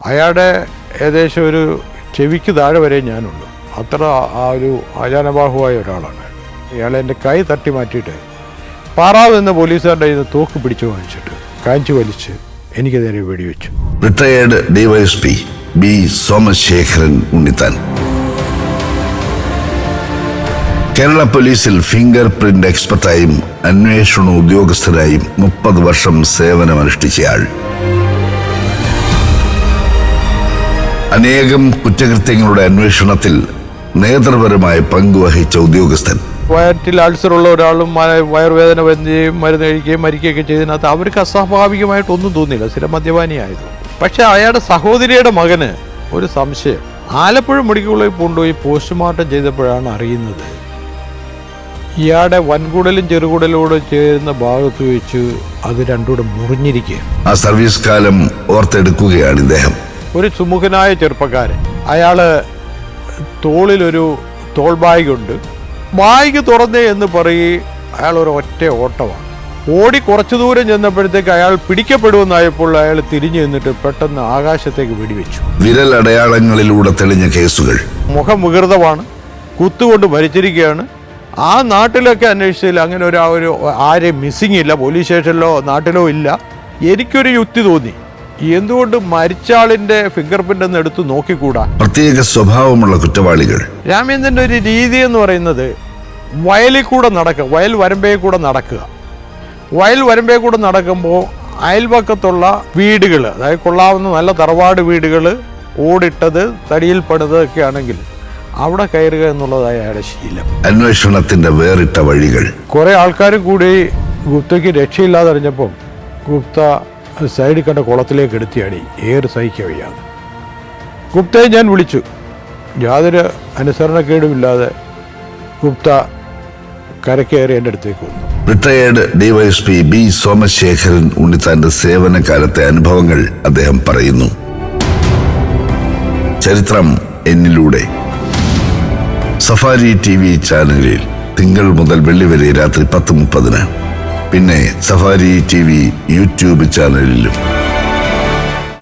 അയാളുടെ ഏകദേശം ഒരു ചെവിക്ക് താഴെ വരെ ഞാനുള്ളൂ അത്ര ആ ഒരു അജാനബാഹുവായ ഒരാളാണ് ഇയാളെ എന്റെ കൈ തട്ടി മാറ്റിയിട്ട് പാറാവ് എന്ന പോലീസുകാരുടെ നിന്ന് തോക്ക് പിടിച്ചു വാങ്ങിച്ചിട്ട് കാഞ്ചു വലിച്ച് എനിക്ക് നേരെ വെടിവെച്ചു. Retired DYSP B Somasekharan Unnithan. Kerala പോലീസിൽ ഫിംഗർ പ്രിന്റ് എക്സ്പെർട്ടായും അന്വേഷണ ഉദ്യോഗസ്ഥരായും മുപ്പത് വർഷം സേവനമനുഷ്ഠിച്ചയാൾ. അനേകം കുറ്റകൃത്യങ്ങളുടെ അന്വേഷണത്തിൽ നേതൃപരമായ പങ്കുവഹിച്ച ഉദ്യോഗസ്ഥൻ. വയറ്റിൽ അൾസർ ഉള്ള ഒരാളും വയറുവേദന വരുകയും മരുന്ന് കഴിക്കുകയും മരിക്കുകയൊക്കെ ചെയ്തതിനകത്ത് അവർക്ക് അസ്വാഭാവികമായിട്ടൊന്നും തോന്നിയില്ല. സ്ഥിരം മദ്യപാനിയായത് പക്ഷെ അയാളുടെ സഹോദരിയുടെ മകന് ഒരു സംശയം. ആലപ്പുഴ മെഡിക്കൽ കൊണ്ടുപോയി പോസ്റ്റ്മോർട്ടം ചെയ്തപ്പോഴാണ് അറിയുന്നത്. ഇയാളുടെ വൻകുടലും ചെറുകുടലോട് കൂടെ ചേരുന്ന ഭാഗത്ത് വെച്ച് അത് രണ്ടുകൂടെ മുറിഞ്ഞിരിക്കുക ആ സർവീസ് കാലം ഓർത്തെടുക്കുകയാണ് ഇദ്ദേഹം. ഒരു സുമുഖനായ ചെറുപ്പക്കാരൻ. അയാൾ തോളിലൊരു തോൾ ബാഗ് ഉണ്ട് ബാഗ് തുറന്നേ എന്ന് പറയി അയാൾ ഒരു ഒറ്റ ഓട്ടമാണ്. ഓടി കുറച്ചു ദൂരം ചെന്നപ്പോഴത്തേക്ക് അയാൾ പിടിക്കപ്പെടുമെന്നായപ്പോൾ അയാൾ തിരിഞ്ഞു നിന്നിട്ട് പെട്ടെന്ന് ആകാശത്തേക്ക് വെടിവെച്ചു. വിരൽ അടയാളങ്ങളിലൂടെ തെളിഞ്ഞ കേസുകൾ. മുഖം വികൃതമാണ്. കുത്തുകൊണ്ട് മരിച്ചിരിക്കുകയാണ് ആ നാട്ടിലൊക്കെ അന്വേഷിച്ചില്ല അങ്ങനെ ഒരു ആ ഒരു ആരെയും മിസ്സിംഗ് ഇല്ല. പോലീസ് സ്റ്റേഷനിലോ നാട്ടിലോ ഇല്ല. എനിക്കൊരു യുക്തി തോന്നി. എന്തുകൊണ്ട് മരിച്ചാളിന്റെ ഫിംഗർ പ്രിന്റ് ഒന്ന് എടുത്തു നോക്കിക്കൂടാ? പ്രത്യേക സ്വഭാവമുള്ള കുറ്റവാളികൾ. രാമേന്ദ്രന്റെ ഒരു രീതി എന്ന് പറയുന്നത് വയലിൽ കൂടെ നടക്കുക വയൽ വരമ്പേ കൂടെ നടക്കുക. വയൽ വരമ്പേ കൂടെ നടക്കുമ്പോൾ അയൽപക്കത്തുള്ള വീടുകൾ അതായത് കൊള്ളാവുന്ന നല്ല തറവാട് വീടുകൾ ഓടിട്ടത് തടിയിൽ പണിതൊക്കെ ആണെങ്കിൽ അവിടെ കയറുക എന്നുള്ളതായ അയാളുടെ ശീലം. അന്വേഷണത്തിന്റെ വേറിട്ട വഴികൾ. കുറെ ആൾക്കാർ കൂടി ഗുപ്തയ്ക്ക് രക്ഷയില്ലാതെ അറിഞ്ഞപ്പം ഗുപ്ത സൈഡിൽ കണ്ട കുളത്തിലേക്ക് എടുത്തിയാടി ഏറ് സഹിക്കാൻ വയ്യാതെ. ഗുപ്തയെ ഞാൻ വിളിച്ചു. യാതൊരു അനുസരണക്കേടുമില്ലാതെ ഗുപ്ത കരക്കേറി എന്റെ അടുത്തേക്ക് വന്നു. റിട്ടയേർഡ് ഡിവൈഎസ്പി ബി സോമശേഖരൻ ഉണ്ണിത്താന്റെ സേവനകാലത്തെ അനുഭവങ്ങൾ അദ്ദേഹം പറയുന്നു. ചരിത്രം എന്നിലൂടെ. സഫാരി ടി വി ചാനലിൽ തിങ്കൾ മുതൽ വെള്ളി വരെ രാത്രി പത്ത് മുപ്പതിന്. പിന്നെ സഫാരി ടി വി യൂട്യൂബ് ചാനലിലും.